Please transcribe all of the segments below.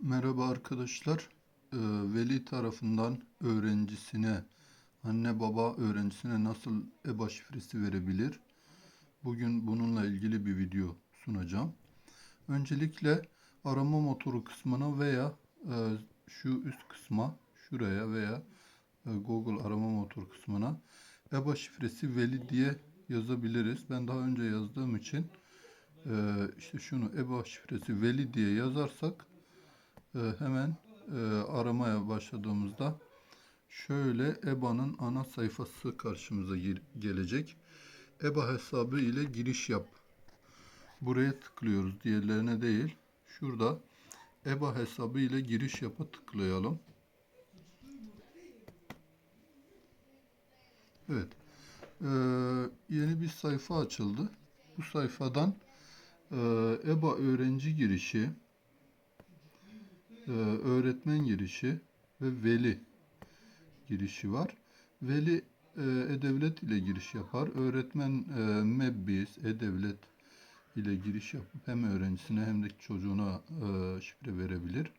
Merhaba arkadaşlar. Ee, Veli tarafından öğrencisine, anne baba öğrencisine nasıl EBA şifresi verebilir? Bugün bununla ilgili bir video sunacağım. Öncelikle arama motoru kısmına veya e, şu üst kısma, şuraya veya e, Google arama motoru kısmına EBA şifresi Veli diye yazabiliriz. Ben daha önce yazdığım için e, işte şunu EBA şifresi Veli diye yazarsak hemen e, aramaya başladığımızda şöyle EBA'nın ana sayfası karşımıza gel- gelecek. EBA hesabı ile giriş yap. Buraya tıklıyoruz. Diğerlerine değil. Şurada EBA hesabı ile giriş yapa tıklayalım. Evet. Ee, yeni bir sayfa açıldı. Bu sayfadan e, EBA öğrenci girişi, öğretmen girişi ve veli girişi var. Veli e, e-devlet ile giriş yapar. Öğretmen e, MEBBİS, e-devlet ile giriş yapıp hem öğrencisine hem de çocuğuna e, şifre verebilir.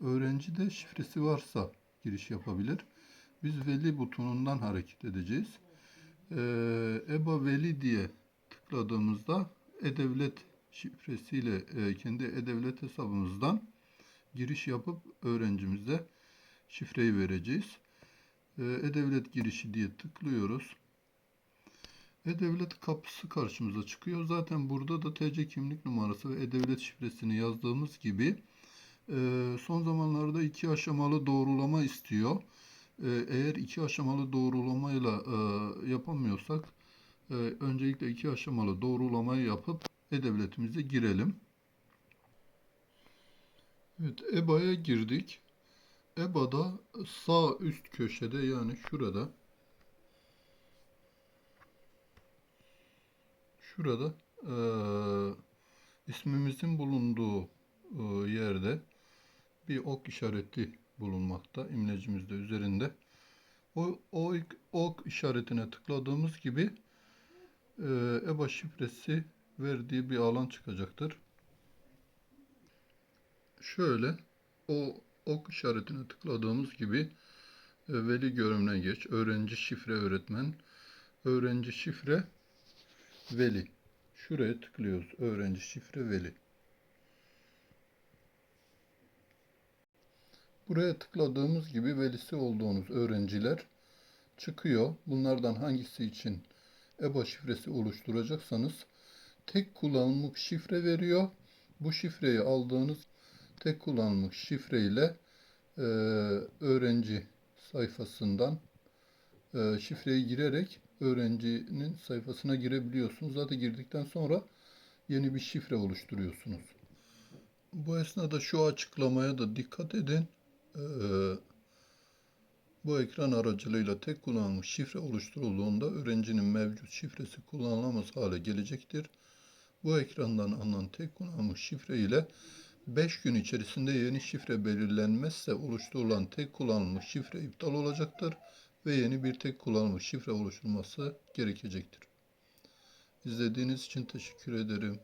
Öğrenci de şifresi varsa giriş yapabilir. Biz veli butonundan hareket edeceğiz. E, EBA veli diye tıkladığımızda e-devlet şifresiyle e, kendi e-devlet hesabımızdan giriş yapıp öğrencimize şifreyi vereceğiz. Ee, E-Devlet girişi diye tıklıyoruz. E-Devlet kapısı karşımıza çıkıyor. Zaten burada da TC kimlik numarası ve E-Devlet şifresini yazdığımız gibi e, son zamanlarda iki aşamalı doğrulama istiyor. E, Eğer iki aşamalı doğrulamayla e, yapamıyorsak öncelikle iki aşamalı doğrulamayı yapıp E-Devletimize girelim. Evet, EBA'ya girdik. EBA'da sağ üst köşede yani şurada şurada eee, ismimizin bulunduğu eee, yerde bir ok işareti bulunmakta. İmlecimiz de üzerinde. O, o ok işaretine tıkladığımız gibi eee, EBA şifresi verdiği bir alan çıkacaktır. Şöyle o ok işaretine tıkladığımız gibi e, veli görünümüne geç. Öğrenci şifre öğretmen. Öğrenci şifre veli. Şuraya tıklıyoruz. Öğrenci şifre veli. Buraya tıkladığımız gibi velisi olduğunuz öğrenciler çıkıyor. Bunlardan hangisi için EBA şifresi oluşturacaksanız tek kullanımlık şifre veriyor. Bu şifreyi aldığınız tek kullanımlık şifre ile e, öğrenci sayfasından e, şifreyi girerek öğrencinin sayfasına girebiliyorsunuz. Zaten girdikten sonra yeni bir şifre oluşturuyorsunuz. Bu esnada şu açıklamaya da dikkat edin. E, bu ekran aracılığıyla tek kullanılmış şifre oluşturulduğunda öğrencinin mevcut şifresi kullanılamaz hale gelecektir. Bu ekrandan alınan tek kullanılmış şifre ile 5 gün içerisinde yeni şifre belirlenmezse oluşturulan tek kullanılmış şifre iptal olacaktır ve yeni bir tek kullanılmış şifre oluşturulması gerekecektir. İzlediğiniz için teşekkür ederim.